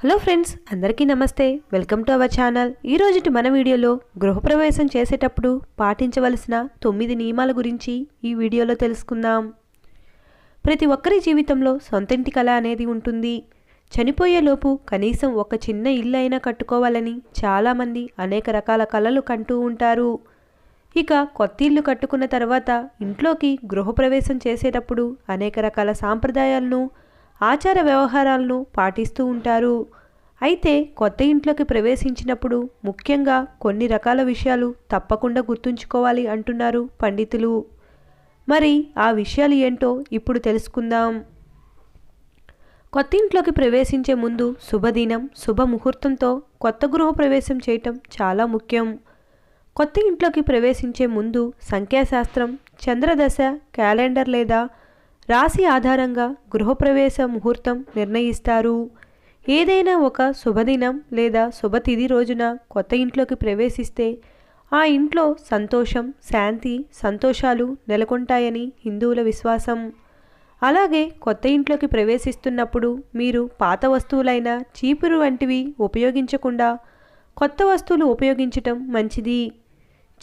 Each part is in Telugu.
హలో ఫ్రెండ్స్ అందరికీ నమస్తే. Welcome to our channel. ఈరోజుటి మన వీడియోలో గృహప్రవేశం చేసేటప్పుడు పాటించవలసిన తొమ్మిది నియమాల గురించి ఈ వీడియోలో తెలుసుకుందాం. ప్రతి ఒక్కరి జీవితంలో సొంతింటి కళ అనేది ఉంటుంది. చనిపోయేలోపు కనీసం ఒక చిన్న ఇల్లు అయినా కట్టుకోవాలని చాలామంది అనేక రకాల కళలు కంటూ ఉంటారు. ఇక కొత్త ఇల్లు కట్టుకున్న తర్వాత ఇంట్లోకి గృహప్రవేశం చేసేటప్పుడు అనేక రకాల సాంప్రదాయాలను ఆచార వ్యవహారాలను పాటిస్తూ ఉంటారు. అయితే కొత్త ఇంట్లోకి ప్రవేశించినప్పుడు ముఖ్యంగా కొన్ని రకాల విషయాలు తప్పకుండా గుర్తుంచుకోవాలి అంటున్నారు పండితులు. మరి ఆ విషయాలు ఏంటో ఇప్పుడు తెలుసుకుందాం. కొత్త ఇంట్లోకి ప్రవేశించే ముందు శుభదినం శుభముహూర్తంతో కొత్త గృహ ప్రవేశం చేయటం చాలా ముఖ్యం. కొత్త ఇంట్లోకి ప్రవేశించే ముందు సంఖ్యాశాస్త్రం చంద్రదశ క్యాలెండర్ లేదా రాశి ఆధారంగా గృహప్రవేశ ముహూర్తం నిర్ణయిస్తారు. ఏదైనా ఒక శుభదినం లేదా శుభతిథి రోజున కొత్త ఇంట్లోకి ప్రవేశిస్తే ఆ ఇంట్లో సంతోషం శాంతి సంతోషాలు నెలకొంటాయని హిందువుల విశ్వాసం. అలాగే కొత్త ఇంట్లోకి ప్రవేశిస్తున్నప్పుడు మీరు పాత వస్తువులైన చీపురు వంటివి ఉపయోగించకుండా కొత్త వస్తువులు ఉపయోగించటం మంచిది.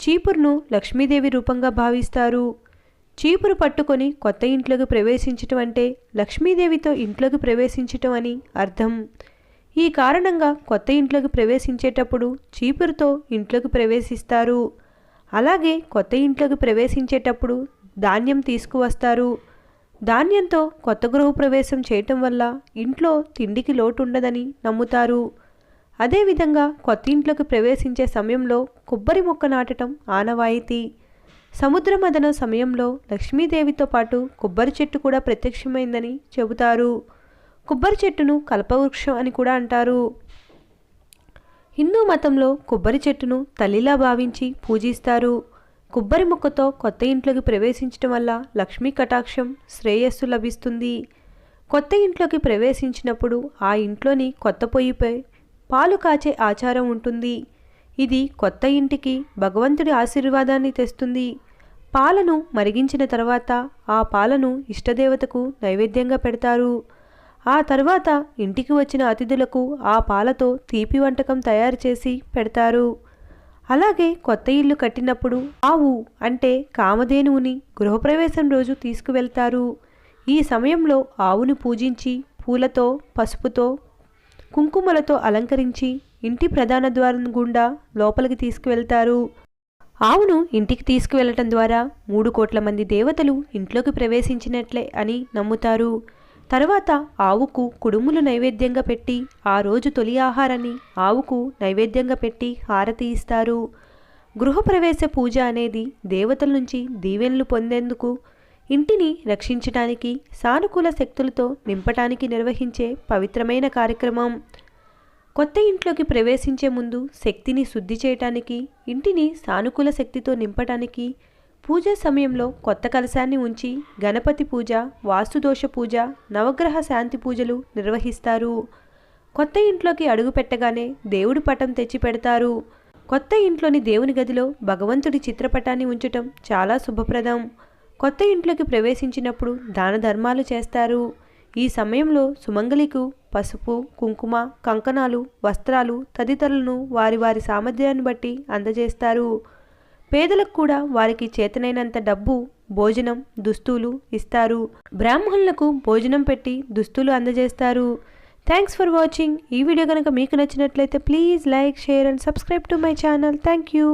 చీపురును లక్ష్మీదేవి రూపంగా భావిస్తారు. చీపురు పట్టుకొని కొత్త ఇంట్లోకి ప్రవేశించటం అంటే లక్ష్మీదేవితో ఇంట్లోకి ప్రవేశించటం అని అర్థం. ఈ కారణంగా కొత్త ఇంట్లోకి ప్రవేశించేటప్పుడు చీపురుతో ఇంట్లోకి ప్రవేశిస్తారు. అలాగే కొత్త ఇంట్లోకి ప్రవేశించేటప్పుడు ధాన్యం తీసుకువస్తారు. ధాన్యంతో కొత్త గృహ ప్రవేశం చేయటం వల్ల ఇంట్లో తిండికి లోటు ఉండదని నమ్ముతారు. అదేవిధంగా కొత్త ఇంట్లోకి ప్రవేశించే సమయంలో కొబ్బరి మొక్క నాటడం ఆనవాయితీ. సముద్ర మదన సమయంలో లక్ష్మీదేవితో పాటు కొబ్బరి చెట్టు కూడా ప్రత్యక్షమైందని చెబుతారు. కొబ్బరి చెట్టును కల్పవృక్షం అని కూడా అంటారు. హిందూ మతంలో కొబ్బరి చెట్టును తల్లిలా భావించి పూజిస్తారు. కొబ్బరి మొక్కతో కొత్త ఇంట్లోకి ప్రవేశించడం వల్ల లక్ష్మీ కటాక్షం శ్రేయస్సు లభిస్తుంది. కొత్త ఇంట్లోకి ప్రవేశించినప్పుడు ఆ ఇంట్లోని కొత్త పొయ్యిపై పాలు కాచే ఆచారం ఉంటుంది. ఇది కొత్త ఇంటికి భగవంతుడి ఆశీర్వాదాన్ని తెస్తుంది. పాలను మరిగించిన తర్వాత ఆ పాలను ఇష్టదేవతకు నైవేద్యంగా పెడతారు. ఆ తర్వాత ఇంటికి వచ్చిన అతిథులకు ఆ పాలతో తీపి వంటకం తయారు చేసి పెడతారు. అలాగే కొత్త ఇల్లు కట్టినప్పుడు ఆవు అంటే కామధేనువుని గృహప్రవేశం రోజు తీసుకువెళ్తారు. ఈ సమయంలో ఆవును పూజించి పూలతో పసుపుతో కుంకుమలతో అలంకరించి ఇంటి ప్రధాన ద్వారం గుండా లోపలికి తీసుకువెళ్తారు. ఆవును ఇంటికి తీసుకువెళ్ళటం ద్వారా మూడు కోట్ల మంది దేవతలు ఇంట్లోకి ప్రవేశించినట్లే అని నమ్ముతారు. తర్వాత ఆవుకు కుడుములు నైవేద్యంగా పెట్టి ఆ రోజు తొలి ఆహారాన్ని ఆవుకు నైవేద్యంగా పెట్టి హారతి ఇస్తారు. గృహప్రవేశ పూజ అనేది దేవతల నుంచి దీవెనలు పొందేందుకు ఇంటిని రక్షించడానికి సానుకూల శక్తులతో నింపటానికి నిర్వహించే పవిత్రమైన కార్యక్రమం. కొత్త ఇంట్లోకి ప్రవేశించే ముందు శక్తిని శుద్ధి చేయటానికి ఇంటిని సానుకూల శక్తితో నింపటానికి పూజ సమయంలో కొత్త కలశాన్ని ఉంచి గణపతి పూజ వాస్తుదోష పూజ నవగ్రహ శాంతి పూజలు నిర్వహిస్తారు. కొత్త ఇంట్లోకి అడుగు పెట్టగానే దేవుడి పటం తెచ్చి పెడతారు. కొత్త ఇంట్లోని దేవుని గదిలో భగవంతుడి చిత్రపటాన్ని ఉంచటం చాలా శుభప్రదం. కొత్త ఇంట్లోకి ప్రవేశించినప్పుడు దాన ధర్మాలు చేస్తారు. ఈ సమయంలో సుమంగలికు పసుపు కుంకుమ కంకణాలు వస్త్రాలు తదితరులను వారి వారి సామర్థ్యాన్ని బట్టి అందజేస్తారు. పేదలకు కూడా వారికి చేతనైనంత డబ్బు భోజనం దుస్తులు ఇస్తారు. బ్రాహ్మణులకు భోజనం పెట్టి దుస్తులు అందజేస్తారు. థ్యాంక్స్ ఫర్ వాచింగ్ ఈ వీడియో కనుక మీకు నచ్చినట్లయితే please like share and subscribe to my channel thank you